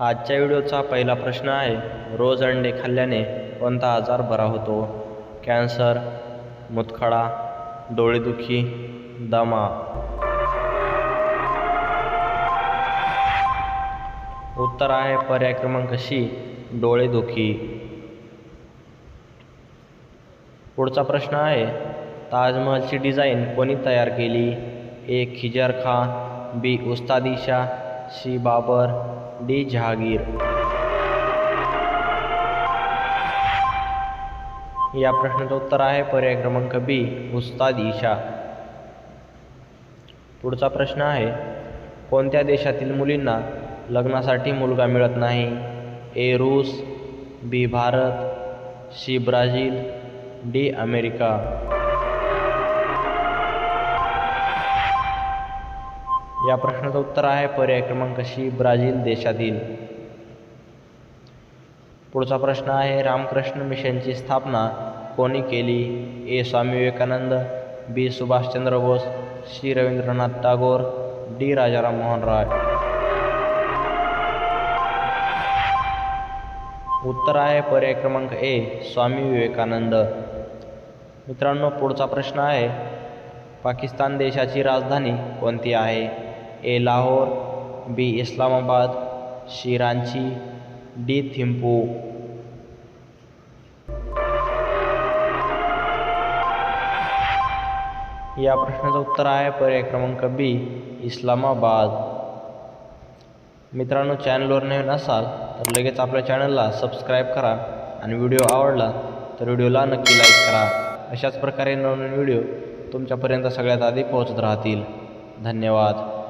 आजच्या व्हिडिओचा पहिला प्रश्न आहे रोज अंडे खाल्ल्याने कोणता आजार बरा होतो? कॅन्सर मुतखडा डोळेदुखी दमा. उत्तर आहे पर्याय क्रमांक शी डोळेदुखी. पुढचा प्रश्न आहे ताजमहलची डिझाईन कोणी तयार केली? ए. खिजर खां बी. उस्तादिशा शी बाबर डी जहागीर. या प्रश्नाचं उत्तर आहे पर्याय क्रमांक बी उस्ताद ईशा. पुढचा प्रश्न आहे कोणत्या देशातील मुलींना लग्नासाठी मुलगा मिळत नाही? ए रूस B Bharat C Brazil D America. या प्रश्नाचं उत्तर आहे पर्याय क्रमांक शी ब्राझील देशातील पुढचा प्रश्न आहे रामकृष्ण मिशनची स्थापना कोणी केली? A Swami Vivekananda B Subhash Chandra Bose C Rabindranath Tagore D Rajaram Mohan Roy. उत्तर आहे पर्याय क्रमांक ए स्वामी विवेकानंद. मित्रांनो पुढचा प्रश्न आहे पाकिस्तान देशाची राजधानी कोणती आहे? A Lahore B Islamabad C Ranchi D Thimphu या प्रश्नाचं उत्तर आहे पर्याय क्रमांक बी इस्लामाबाद. मित्रांनो चॅनलवर नवीन असाल तर लगेच आपल्या चॅनलला सबस्क्राईब करा आणि व्हिडिओ आवडला तर व्हिडिओला नक्की लाईक करा. अशाच प्रकारे नवनवीन व्हिडिओ तुमच्यापर्यंत सगळ्यात आधी पोहोचत राहतील. धन्यवाद.